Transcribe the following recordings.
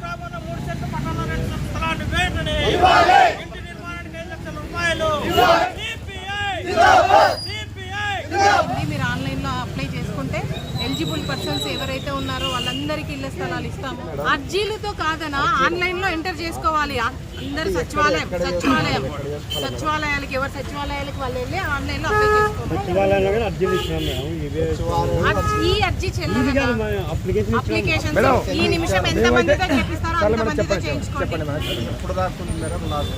Vamos eligible persons ఎవరైతే ఉన్నారో వాళ్ళందరికీ ఇళ్ళ స్థలాలు ఇస్తాము. అర్జీలతో కాదనా ఆన్లైన్లో ఎంటర్ చేసుకోవాలి. అందరు సచివాలయం సచివాలయం. సచివాలయాలకి ఎవరు సచివాలయాలకు వాళ్ళు వెళ్ళి ఆన్లైన్లో అప్లై చేసుకోవాలి. ఈ అర్జీ చెల్లదు అప్లికేషన్ అప్లికేషన్ ఈ నిమిషం ఎంత మందితో చేపిస్తారో అంత మందితో చేయించుకోండి.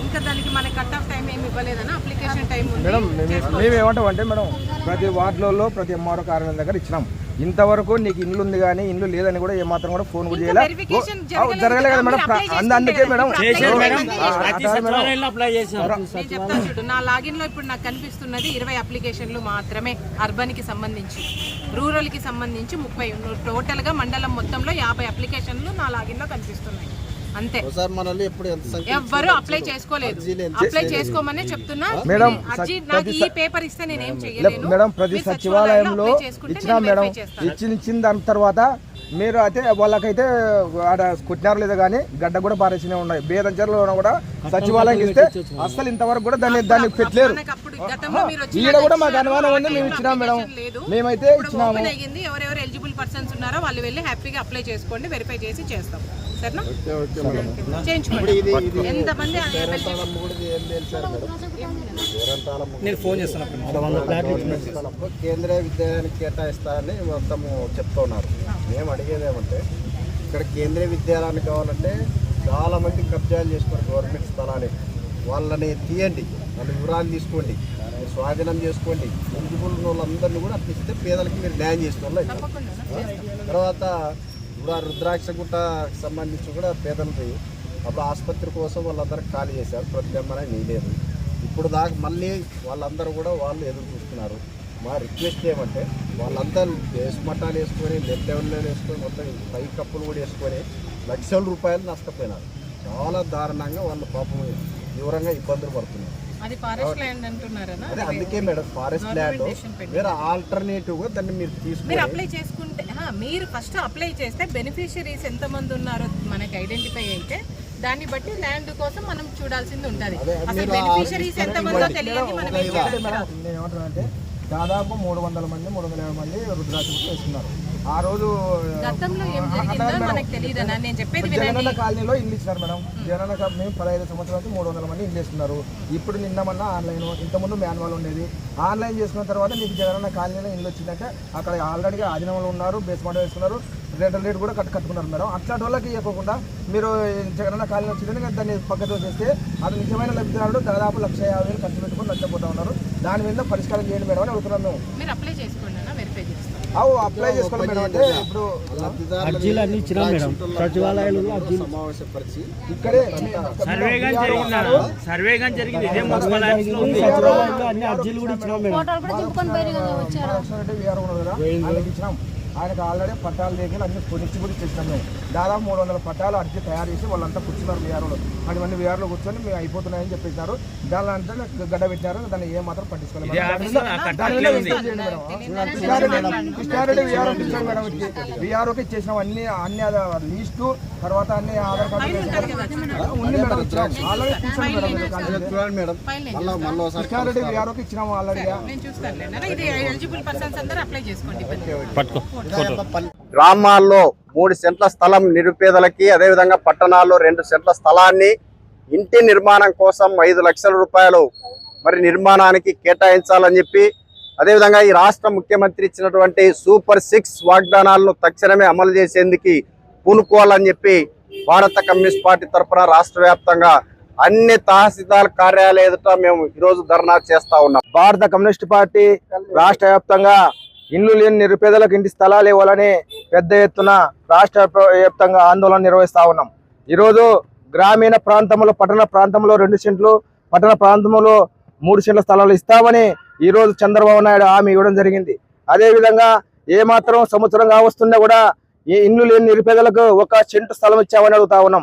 ఇంకా దానికి మన కట్ ఆఫ్ టైం ఏమి ఇవ్వలేదనా? అప్లికేషన్ టైం ఉంది. మేడం మేము మేము ఏమంటాం అంటే మేడం ప్రతి వార్డులలో ప్రతి ఎంఆర్ఓ కార్యాలయం దగ్గర ఇచ్చినాం. ఇంతవరకు నీకు ఇల్లు ఉంది కానీ ఇల్లు లేదని కూడా ఏమాత్రం కూడా ఫోన్ కూడా చేయలే. verification ఓ, ఓ, జరగలేదు కదా మేడం. అందుకే మేడం. చెప్తాను చూడు నా లాగిన్లో ఇప్పుడు నాకు కనిపిస్తున్నది ఇరవై అప్లికేషన్లు మాత్రమే అర్బన్కి సంబంధించి. రూరల్కి సంబంధించి ముప్పై టోటల్గా మండలం మొత్తంలో యాభై అప్లికేషన్లు నా లాగిన్లో కనిపిస్తున్నాయి. అంతే. ఒకసారి మనల్ని ఎప్పుడు ఎంత సంఖ్య ఎవ్వరు అప్లై చేసుకోలేదు. అప్లై చేసుకోమనే చెప్తున్నా. మేడం, అర్జీ నాకు ఈ పేపర్ ఇస్తే నేనేం చేయలేను మేడం ప్రతి మీరు సచివాలయంలో ఇచ్చినాం మేడం ఇచ్చిన దాని తర్వాత మీరు అయితే వాళ్ళకైతే ఆడ కొట్టినారు లేదా కానీ గడ్డ కూడా పారేసినే ఉన్నాయి. బేదంచర్లో కూడా సచివాలయం ఇస్తే అసలు ఇంతవరకు కూడా దాన్ని దాన్ని పెట్టలేరు. ఈడ కూడా మాకు అనుమానం ఉంది మేము ఇచ్చినాం మేడం. మేమైతే ఇచ్చినాము. అయ్యింది ఎవరెవరు ఎలిజిబుల్ పర్సన్స్ ఉన్నారో వాళ్ళు వెళ్ళి హ్యాపీగా అప్లై చేసుకోండి వెరిఫై చేసి చేస్తాం. సరేనా? చేయించుకోండి. ఎంతమంది నేను ఫోన్ చేస్తాను కేంద్రీయ విద్యాలయానికి కేటాయిస్తారని మొత్తము చెప్తున్నారు. మేము అడిగేది ఏమంటే ఇక్కడ కేంద్రీయ విద్యాలయానికి కావాలంటే చాలా మంది కబ్జాలు చేసుకున్నారు గవర్నమెంట్ స్థలాన్ని వాళ్ళని తీయండి వాళ్ళ వివరాలు తీసుకోండి స్వాధీనం చేసుకోండి. ఎలిజిబుల్ ఉన్న వాళ్ళందరినీ కూడా అట్లా ఇస్తే పేదలకి మీరు న్యాయం చేసుకోవాలి. తర్వాత రుద్రాక్ష గుట్టకు సంబంధించి కూడా పేదలది. అప్పుడు ఆసుపత్రి కోసం వాళ్ళందరూ ఖాళీ చేశారు. ప్రతిబింబన నీలేదు. ఇప్పుడు దాకా మళ్ళీ వాళ్ళందరూ కూడా వాళ్ళు ఎదురు చూస్తున్నారు. మా రిక్వెస్ట్ ఏమంటే వాళ్ళంతా వేసుమట్టాలు వేసుకొని లెఫ్ట్ లెవెల్లో వేసుకొని మొత్తం పై కప్పులు కూడా వేసుకొని లక్షల రూపాయలు నష్టపోయినారు. చాలా దారుణంగా వాళ్ళు పాపం తీవ్రంగా ఇబ్బందులు పడుతున్నారు అది ఫారెస్ట్ ల్యాండ్ అంటున్నారనా? అదే అందుకే మేడం ఫారెస్ట్ ల్యాండ్ వేరే ఆల్టర్నేటివ్గా దాన్ని మీరు మీరు తీసుకొని అప్లై చేసుకుంటే ఆ, మీరు ఫస్ట్ అప్లై చేస్తే బెనిఫిషరీస్ ఎంతమంది ఉన్నారో మనకి ఐడెంటిఫై అయితే దాన్ని బట్టి ల్యాండ్ కోసం మనం చూడాల్సింది ఉంటుంది. అసలు బెనిఫిషరీస్ ఎంతమందో తెలియదు మనం ఏం చేయాలి? నేను ఏమంటున్నానంటే దాదాపు మూడు వందల మంది మూడు వందల యాభై మంది రుద్రాక్ష వేస్తున్నారు. ఆ రోజు జగనన్న కాలనీలో ఇల్లు ఇచ్చినారు మేడం. జగనన్న మేము పదహైదు సంవత్సరాలకి మూడు వందల మంది ఇల్లు ఇస్తున్నారు ఇప్పుడు నిన్న మొన్న ఆన్లైన్ ఇంతకుముందు మాన్యువల్ ఉండేది. ఆన్లైన్ చేసుకున్న తర్వాత మీకు జగనన్న కాలనీలో ఇల్లు వచ్చిందంటే అక్కడ ఆల్రెడీ ఆధీనంలో ఉన్నారు బేస్మెంట్ వేసుకున్నారు రెంటల్ రేట్ కూడా కట్టు కట్టుకున్నారు మేడం. అట్లాంటి వాళ్ళకి ఇవ్వకుండా మీరు జగనన్న కాలనీ వచ్చిందని దాన్ని పక్కతో చేస్తే అది నిజమైన లబ్ధిదారుడు దాదాపు లక్ష యాభై వేలు ఖర్చు పెట్టుకుని నష్టపోతా ఉన్నారు. దాని మీద పరిష్కారం చేయండి మేడం అని అడుగుతున్నాం మేము. వెరిఫై చేస్తాం అవు అప్లై చేసుకోవాలి మేడం. అంటే ఇప్పుడు అర్జీలు అన్ని ఇచ్చినాం మేడం. సచివాలయాలలో అర్జీలు. సమావేశపరిచి ఇక్కడే సర్వే కానీ జరిగింది? ఇదే. సచివాలయంలో అన్ని అర్జీలు కూడా ఇచ్చినాం మేడం. ఆయనకి ఆల్రెడీ పట్టాలు దగ్గర అన్ని పొడిచి ఇచ్చేసినాం మేము. దాదాపు మూడు వందల పట్టాలు అర్జీ తయారు చేసి వాళ్ళంతా కూర్చున్నారు వీఆర్ఓలో పది మంది వీఆర్లో కూర్చొని మేము అయిపోతున్నాయని చెప్పేసినారు. దాని అంటే గడ్డ పెట్టినారు. దాన్ని ఏ మాత్రం పట్టించుకోలేదు. కృష్ణారెడ్డి మేడం వీఆర్ఓకి ఇచ్చేసినాం. అన్ని అన్ని లీస్టు తర్వాత అన్ని ఆధార్ కార్డు ఉంది మేడం. ఆల్రెడీ కూర్చొని మేడం కృష్ణారెడ్డి వీఆర్ఓకి ఇచ్చినాము ఆల్రెడీ. నేను గ్రామాల్లో మూడు సెంట్ల స్థలం నిరుపేదలకి అదేవిధంగా పట్టణాల్లో రెండు సెంట్ల స్థలాన్ని ఇంటి నిర్మాణం కోసం ఐదు లక్షల రూపాయలు మరి నిర్మాణానికి కేటాయించాలని చెప్పి అదేవిధంగా ఈ రాష్ట్ర ముఖ్యమంత్రి ఇచ్చినటువంటి సూపర్ సిక్స్ వాగ్దానాలను తక్షణమే అమలు చేసేందుకు పూనుకోవాలని చెప్పి భారత కమ్యూనిస్ట్ పార్టీ తరఫున రాష్ట్ర వ్యాప్తంగా అన్ని తహసీల్దార్ కార్యాలయ ఎదుట మేము ఈరోజు ధర్నా చేస్తా ఉన్నాం. భారత కమ్యూనిస్ట్ పార్టీ రాష్ట్ర ఇల్లు లేని నిరుపేదలకు ఇంటి స్థలాలు ఇవ్వాలని పెద్ద ఎత్తున రాష్ట్ర వ్యాప్తంగా ఆందోళన నిర్వహిస్తూ ఉన్నాం. ఈరోజు గ్రామీణ ప్రాంతంలో పట్టణ ప్రాంతంలో రెండు సెంట్లు పట్టణ ప్రాంతంలో మూడు సెంట్ల స్థలాలు ఇస్తామని ఈ రోజు చంద్రబాబు నాయుడు హామీ ఇవ్వడం జరిగింది. అదేవిధంగా ఏమాత్రం ఏ మాత్రం సంవత్సరం కావస్తున్నా కూడా ఈ ఇల్లు లేని నిరుపేదలకు ఒక సెంటు స్థలం ఇచ్చామని అడుగుతా ఉన్నాం.